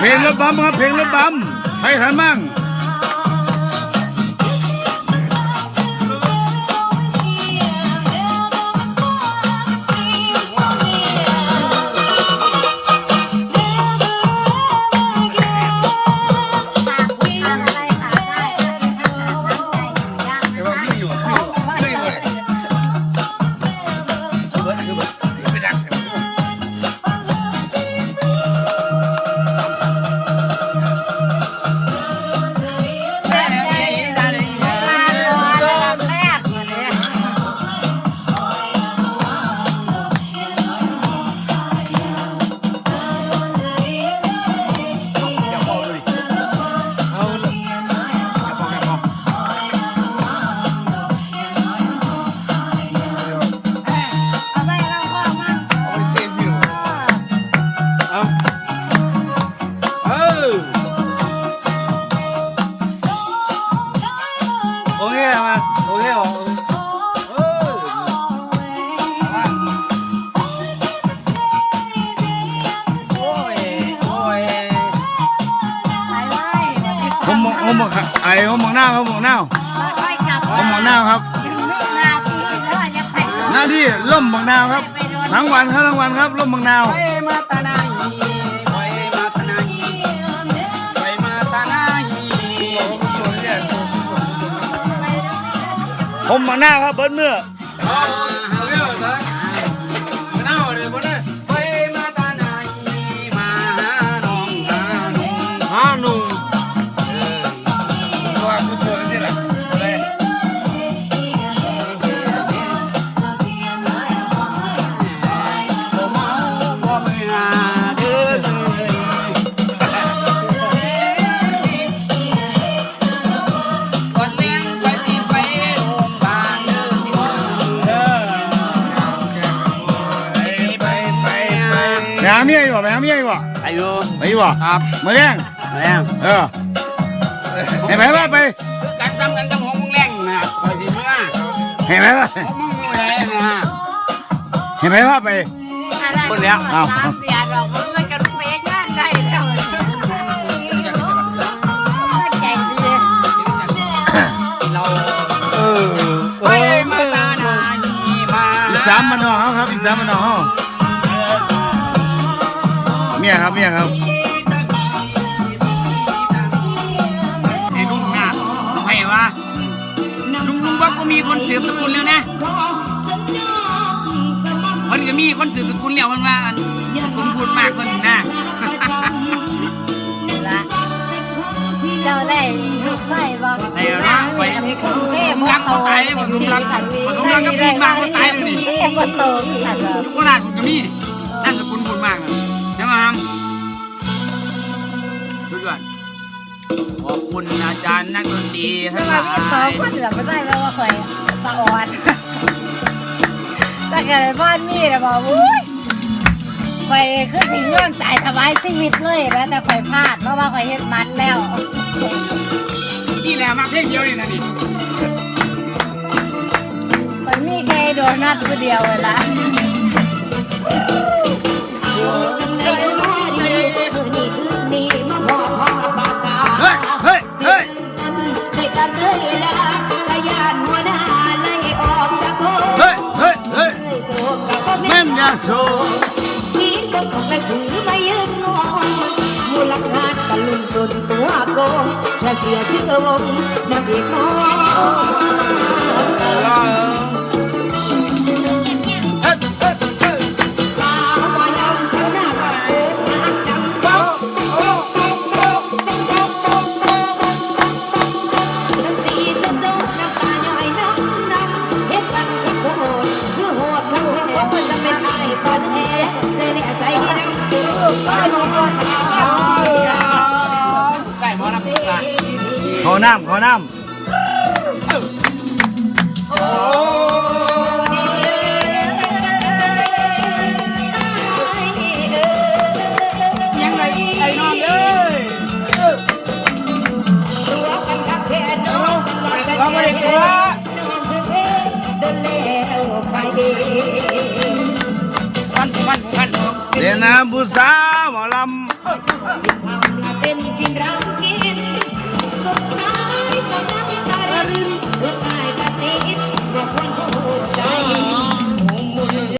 เพลงรถบัมครับเพลงรถบัมใครทันมั่ง ผมมองผมมองไอ้ผมมองหน้าครับผมมองหน้าผมมองหน้าครับหน้าที่ล่มบางนาวครับ ทั้งวันครับทั้งวันครับล่มบางนาว ไปมาตานาฮีไปมาตานาฮีไปมาตานาฮีผมบางหน้าครับเบิร์ดเมื่อเอาเเมียอยู่บ่ไปหาเมียอยู่บ่อายุไปอยู่บ่ครับมาแรงแรงเออให้ไปว่าไปคือการทำกันกับหงมึงแรงนะคอยสิเมื่อให้ไปว่าหงมึงอยู่ไหนนะให้ไปว่าไปคนแล้วอ้าวเสียดอกมันก็รู้เองงานได้แล้วใจดีเราเออไปมาตานาฮีมาอีสามมันนอกเขาครับอีสามมันนอกเขา เมียครับเมียครับไอ้ลุงน่ะทำไมวะลุงลุงว่ากูมีคนสืบสกุลแล้วนะเพิ่นก็มีคนสืบสกุลแล้วเพิ่นว่าอันคนพูดมากเพิ่นนะละเจ้าได้ลูกไส้บ่ในร่างไปผสมรักก็ตายเลยผสมรักผสมรักก็ปีนมากก็ตายเลยนี่เอ็งก็โตขึ้นแล้วยุคโคราชผมก็มี สุดยอดขอบคุณอาจารย์นักดนตรีแต่ทั้งหว่าลามีสองยคนเหลือไม่ได้แล้วว่าข่อยตาอ่อนถ้าเกิดบ้านมีนะบอกอุ้ยข่อยคือสิย้อนใจถวายชีวิตเลยนะแต่ข่อยพลาดเพราะว่าข่อยเฮ็ดมันแล้วนี่แหละมาเพลงเดียวนี่นะนี่มันมีแค่โดนัทคนเดียวเลยละ งแล น้ำขอน้ำยังไงไอ้น้องเอ้ยเราไม่ได้กลัวพันพันพันเดี๋ยวนะผู้สาวหมอลำ